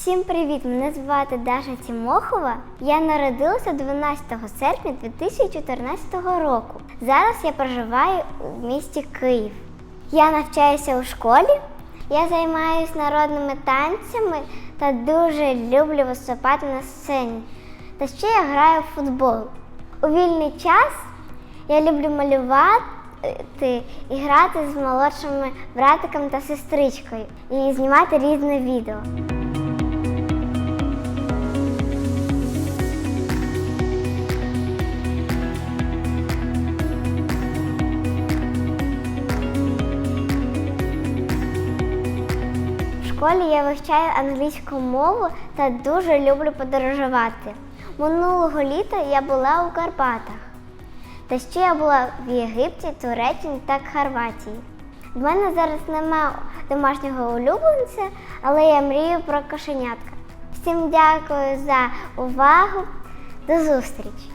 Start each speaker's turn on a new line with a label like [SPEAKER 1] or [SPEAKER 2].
[SPEAKER 1] Всім привіт! Мене звати Даша Тімохова. Я народилася 12 серпня 2014 року. Зараз я проживаю у місті Київ. Я навчаюся у школі. Я займаюся народними танцями та дуже люблю виступати на сцені. Та ще я граю в футбол. У вільний час я люблю малювати і грати з молодшими братиком та сестричкою і знімати різне відео. Школі я вивчаю англійську мову та дуже люблю подорожувати. Минулого літа я була у Карпатах. Та ще я була в Єгипті, Туреччині та Хорватії. В мене зараз немає домашнього улюбленця, але я мрію про кошенятка. Всім дякую за увагу. До зустрічі!